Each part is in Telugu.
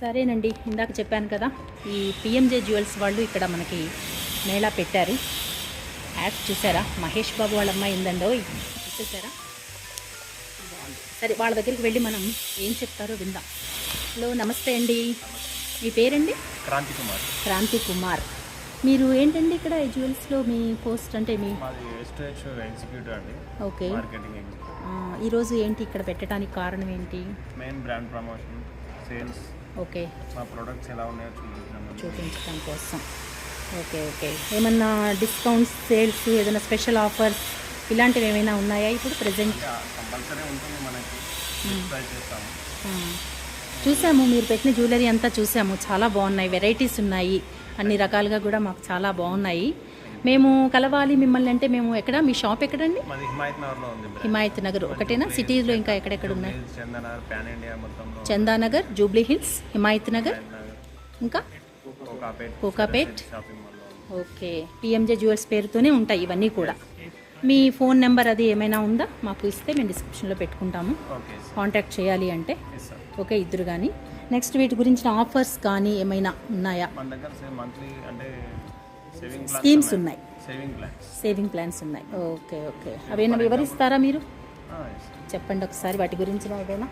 సరేనండి ఇందాక చెప్పాను కదా ఈ పిఎంజే జ్యువెల్స్ వాళ్ళు ఇక్కడ మనకి మేళా పెట్టారు. యాడ్ చూసారా? మహేష్ బాబు వాళ్ళ అమ్మాయి ఉందండో చూసారా సరే వాళ్ళ దగ్గరికి వెళ్ళి మనం ఏం చెప్తారో విందాం. హలో నమస్తే అండి. మీ పేరండి? క్రాంతి కుమార్. క్రాంతి కుమార్. మీరు ఏంటండి ఇక్కడ ఈ జ్యువెల్స్లో మీ పోస్ట్ అంటే మీ ఓకే. ఈరోజు ఏంటి ఇక్కడ పెట్టడానికి కారణం ఏంటి? Main brand promotion sales okay. మా ప్రొడక్ట్స్ ఎలా ఉన్నాయో చూపించాము చూపించడం కోసం. Okay okay. ఏమన్నా డిస్కౌంట్స్ సేల్స్ ఏదైనా స్పెషల్ ఆఫర్స్ ఇలాంటివి ఏమైనా ఉన్నాయా ఇప్పుడు ప్రజెంట్ కంపల్సరీ ఉంటుంది మనకి. చూసాము మీరు పెట్టిన జ్యువెలరీ అంతా చూసాము. చాలా బాగున్నాయి వెరైటీస్ ఉన్నాయి. అన్ని రకాలుగా కూడా మాకు చాలా బాగున్నాయి. మేము కలవాలి మిమ్మల్ని అంటే మేము ఎక్కడ? మీ షాప్ ఎక్కడండి? హిమాయత్ నగర్ ఒకటేనా? సిటీలో ఇంకా ఎక్కడెక్కడ ఉన్నాయి? Chandanagar Jubilee Hills Himayat Nagar. ఇంకా? కోకాపేట్. ఓకే. పిఎంజే జ్యువెల్స్ పేరుతోనే ఉంటాయి ఇవన్నీ కూడా. మీ ఫోన్ నెంబర్ అది ఏమైనా ఉందా? మాకు ఇస్తే మేము డిస్క్రిప్షన్లో పెట్టుకుంటాము. కాంటాక్ట్ చేయాలి అంటే. ఓకే ఇద్దరు కానీ నెక్స్ట్ వీటి గురించిన ఆఫర్స్ కానీ ఏమైనా ఉన్నాయా? మన దగ్గర సేమ్ మంత్లీ అంటే సేవింగ్ స్కీమ్స్ ఉన్నాయి. సేవింగ్ ప్లాన్స్ ఉన్నాయి. ఓకే ఓకే అవేనా వివరిస్తారా మీరు? చెప్పండి ఒకసారి వాటి గురించి ఏదైనా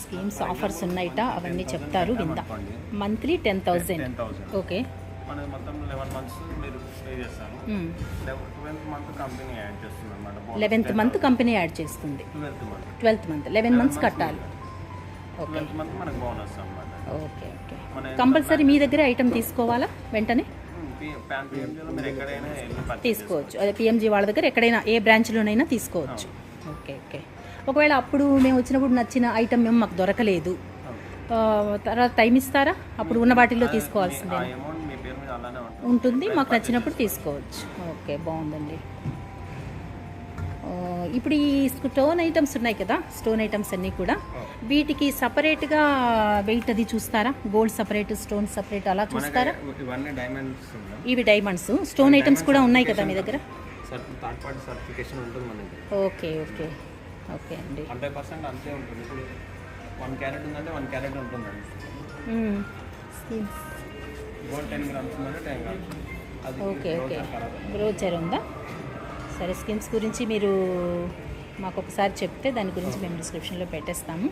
స్కీమ్స్ ఆఫర్స్ ఉన్నాయిట అవన్నీ చెప్తారు విందా. మంత్లీ టెన్ థౌజండ్ ఓకే మనది మొత్తం లెవెన్ మంత్స్ మీరు పే చేస్తాను ట్వెల్త్ మంత్ కంపెనీ యాడ్ చేస్తుంది లెవెన్త్ మంత్ కంపెనీ యాడ్ చేస్తుంది. ట్వెల్త్ మంత్ లెవెన్ మంత్స్ కట్టాలి. ఓకే ఓకే ఓకే కంపల్సరీ మీ దగ్గర ఐటమ్ తీసుకోవాలా వెంటనే? Purchase తీసుకోవచ్చు. అదే పిఎంజీ వాళ్ళ దగ్గర ఎక్కడైనా ఏ బ్రాంచ్లోనైనా తీసుకోవచ్చు. ఓకే ఓకే ఒకవేళ అప్పుడు మేము వచ్చినప్పుడు నచ్చిన ఐటమ్ మేము మాకు దొరకలేదు. ఆ, తర్వాత టైం ఇస్తారా? అప్పుడు ఉన్న వాటిల్లో తీసుకోవాల్సిందే. ఉంటుంది. మాకు నచ్చినప్పుడు తీసుకోవచ్చు. ఓకే బాగుందండి. ఇప్పుడు ఈ స్టోన్ ఐటమ్స్ ఉన్నాయి కదా స్టోన్ ఐటమ్స్ అన్నీ కూడా. వీటికి సపరేట్గా వెయిట్ అది చూస్తారా? గోల్డ్ సపరేట్ స్టోన్ సపరేట్ అలా చూస్తారా? ఇవి డైమండ్స్ స్టోన్ ఐటమ్స్ కూడా ఉన్నాయి కదా మీ దగ్గర? Okay okay. ఓకే అండి. హండ్రెడ్ పర్సెంట్ అంతే ఉంటుంది. ఇప్పుడు వన్ క్యారెట్ ఉందంటే వన్ క్యారెట్ ఉంటుందండి. మ్మ్. స్కీమ్స్ గోల్డ్ టెన్ గ్రామ్స్ ఉందంటే టెన్ గ్రామ్స్ అది ఓకే ఓకే. బ్రోచర్ ఉందా? సరే స్కీమ్స్ గురించి మీరు మాకు ఒకసారి చెప్తే దాని గురించి మేము డిస్క్రిప్షన్లో పెట్టేస్తాము.